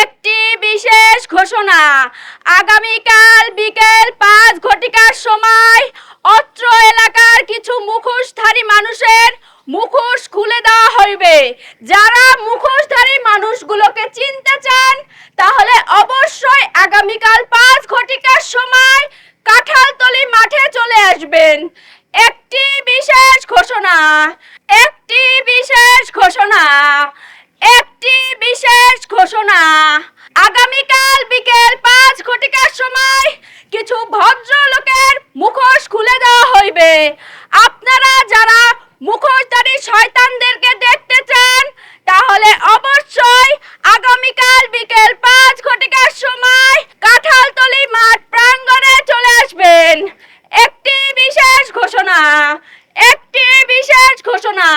একটি বিশেষ ঘোষণা। আগামীকাল বিকেল পাঁচ ঘটিকার সময় অত্র এলাকার কিছু মুখোশধারী মানুষের মুখোশ খুলে দেওয়া হইবে। যারা মুখোশধারী মানুষগুলোকে চিনতে চান, তাহলে অবশ্যই আগামীকাল পাঁচ ঘটিকার সময় কাঁঠালতলি মাঠে চলে আসবেন। একটি বিশেষ ঘোষণা, একটি বিশেষ ঘোষণা, একটি বিশেষ ঘোষণা। আগামীকাল বিকেল পাঁচ ঘটিকার সময় কিছু ভদ্রলোকের মুখোশ খুলে দেওয়া হইবে। আপনারা যারা মুখোশধারী শয়তানদেরকে দেখতে চান, তাহলে অবশ্যই আগামীকাল বিকেল পাঁচ ঘটিকার সময় কাঁঠালতলি মাঠ প্রাঙ্গণে চলে আসবেন। একটি বিশেষ ঘোষণা, একটি বিশেষ ঘোষণা।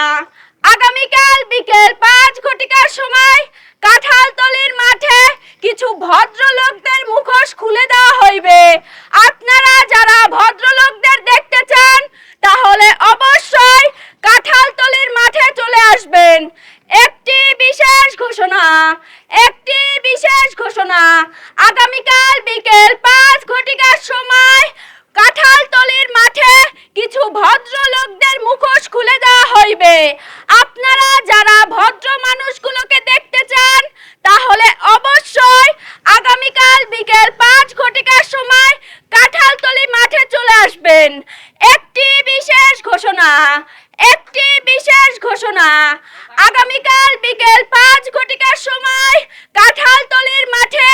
আগামীকাল বিকেল পাঁচ ঘটিকার সময় কাঁঠালতলির মাঠে কিছু ভদ্রলোকদের মুখোশ খুলে দেওয়া হইবে। আপনারা যারা ভদ্রলোকদের দেখতে চান, তাহলে অবশ্যই কাঁঠালতলির মাঠে চলে আসবেন। একটি বিশেষ ঘোষণা, একটি বিশেষ ঘোষণা, আগামীকাল বিকেল পাঁচ ঘটিকার সময় কাঁঠালতলির মাঠে কিছু ভদ্রলোকদের মুখোশ খুলে দেওয়া হইবে আপনারা যারা ভদ্র মানুষগুলোকে দেখতে চান তাহলে অবশ্যই আগামীকাল বিকেল পাঁচ ঘটিকার সময় কাঁঠালতলি মাঠে চলে আসবেন একটি বিশেষ ঘোষণা একটি বিশেষ ঘোষণা আগামীকাল বিকেল পাঁচ ঘটিকার সময় কাঁঠালতলির মাঠে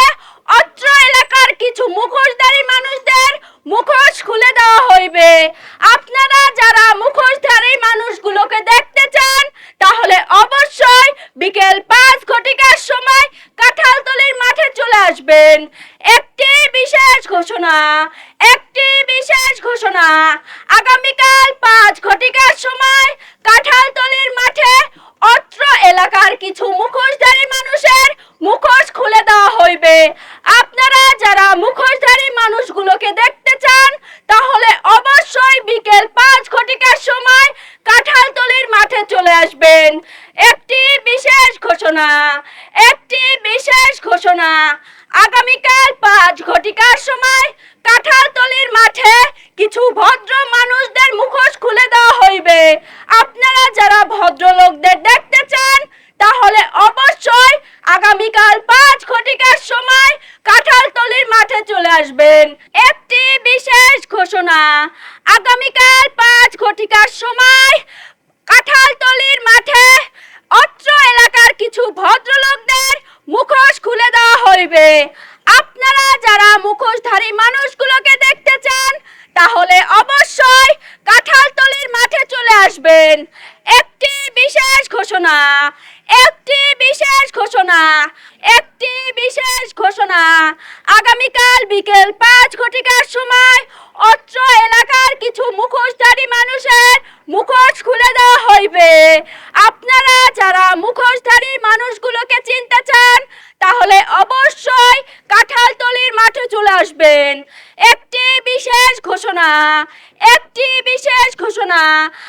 অত্র এলাকার কিছু মুখোশধারী মানুষদের মুখোশ খুলে দেওয়া হইবে আপনারা যারা মুখোশধারী মানুষগুলোকে দেখতে চান তাহলে অবশ্যই বিকেল পাঁচ ঘটিকার সময় কাঁঠালতলির মাঠে চলে আসবেন একটি বিশেষ ঘোষণা, একটি বিশেষ ঘোষণা, আগামীকাল পাঁচ ঘটিকার সময় কাঁঠালতলির মাঠে অত্র এলাকার কিছু মুখোশধারী মানুষের মুখোশ খুলে দেওয়া হইবে। আপনারা যারা মুখোশধারী মানুষগুলোকে দেখতে চান, তাহলে অবশ্যই বিকেল পাঁচ ঘটিকার সময় কাঁঠালতলির মাঠে চলে আসবেন। একটি বিশেষ ঘোষণা, একটি বিশেষ ঘোষণা আগামীকাল পাঁচ ঘটিকার সময় কাঁঠালতলির মাঠে কিছু ভদ্র মানুষদের মুখোশ খুলে দেওয়া হইবে। আপনারা যারা ভদ্রলোকদের দেখতে চান, তাহলে অবশ্যই আগামীকাল পাঁচ ঘটিকার সময় কাঁঠালতলির মাঠে চলে আসবেন। একটি বিশেষ ঘোষণা, আগামীকাল পাঁচ ঘটিকার সময় কাঁঠালতলির মাঠে অত্র এলাকার কিছু ভদ্রলোকদের মুখোশ খুলে দেওয়া হইবে আপনারা যারা মুখোশধারী মানুষগুলোকে দেখতে চান তাহলে অবশ্যই কাঁঠালতলির মাঠে চলে আসবেন একটি বিশেষ ঘোষণা, একটি বিশেষ ঘোষণা, একটি বিশেষ ঘোষণা। আগামীকাল বিকেল পাঁচ ঘটিকার সময় অত্র এলাকার কিছু মুখোশধারী মানুষের মুখোশ খুলে দেওয়া হইবে। আপনারা যারা মুখোশধারী মানুষগুলোকে চিনতে চান, তাহলে অবশ্যই কাঁঠালতলির মাঠে চলে আসবেন। একটি বিশেষ ঘোষণা, একটি বিশেষ ঘোষণা।